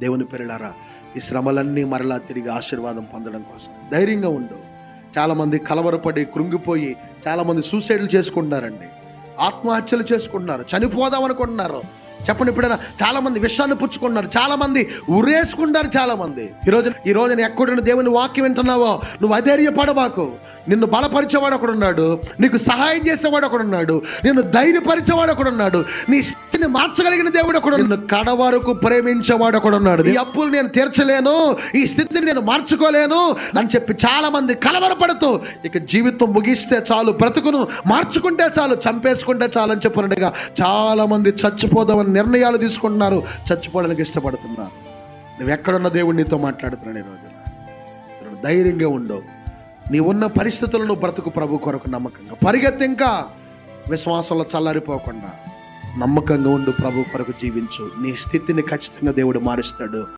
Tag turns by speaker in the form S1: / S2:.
S1: దేవుని పెరలారా ఈ శ్రమలన్నీ మరలా తిరిగి ఆశీర్వాదం పొందడం కోసం. ధైర్యంగా ఉండు. చాలామంది కలవరపడి కృంగిపోయి చాలామంది సూసైడ్లు చేసుకుంటున్నారండి. ఆత్మహత్యలు చేసుకుంటున్నారు. చనిపోదాం అనుకుంటున్నారు. చెప్పండి ఎప్పుడైనా చాలామంది విషయాన్ని పుచ్చుకున్నారు చాలామంది ఉరేసుకుంటారు చాలామంది. ఈ రోజు ఈ రోజున నేను దేవుని వాక్యం వింటున్నావో? నువ్వు అధైర్యపడబాకు. నిన్ను బలపరిచేవాడు ఒకడున్నాడు. నీకు సహాయం చేసేవాడు ఒకడున్నాడు. నిన్ను ధైర్యపరిచేవాడు ఒకడున్నాడు. నీ స్థితిని మార్చగలిగిన దేవుడు ఒకడు నిన్ను కడ వరకు ప్రేమించేవాడు ఒకడున్నాడు. ఈ అప్పులు నేను తీర్చలేను. ఈ స్థితిని నేను మార్చుకోలేను అని చెప్పి చాలా మంది కలవరపడుతూ ఇక జీవితం ముగిస్తే చాలు బ్రతుకును మార్చుకుంటే చాలు చంపేసుకుంటే చాలు అని చెప్పినట్టుగా చాలా మంది చచ్చిపోదామని నిర్ణయాలు తీసుకుంటున్నారు. చచ్చిపోవడానికి ఇష్టపడుతున్నారు. నువ్వు ఎక్కడున్న దేవుడు నీతో మాట్లాడుతున్నాడు ఈరోజు. ధైర్యంగా ఉండవు. నీ ఉన్న పరిస్థితులను బ్రతుకు ప్రభు కొరకు నమ్మకంగా. పరిగెత్తి ఇంకా విశ్వాసంలో చల్లారిపోకుండా నమ్మకంగా ఉండు ప్రభు కొరకు జీవించు. నీ స్థితిని ఖచ్చితంగా దేవుడు మారుస్తాడు.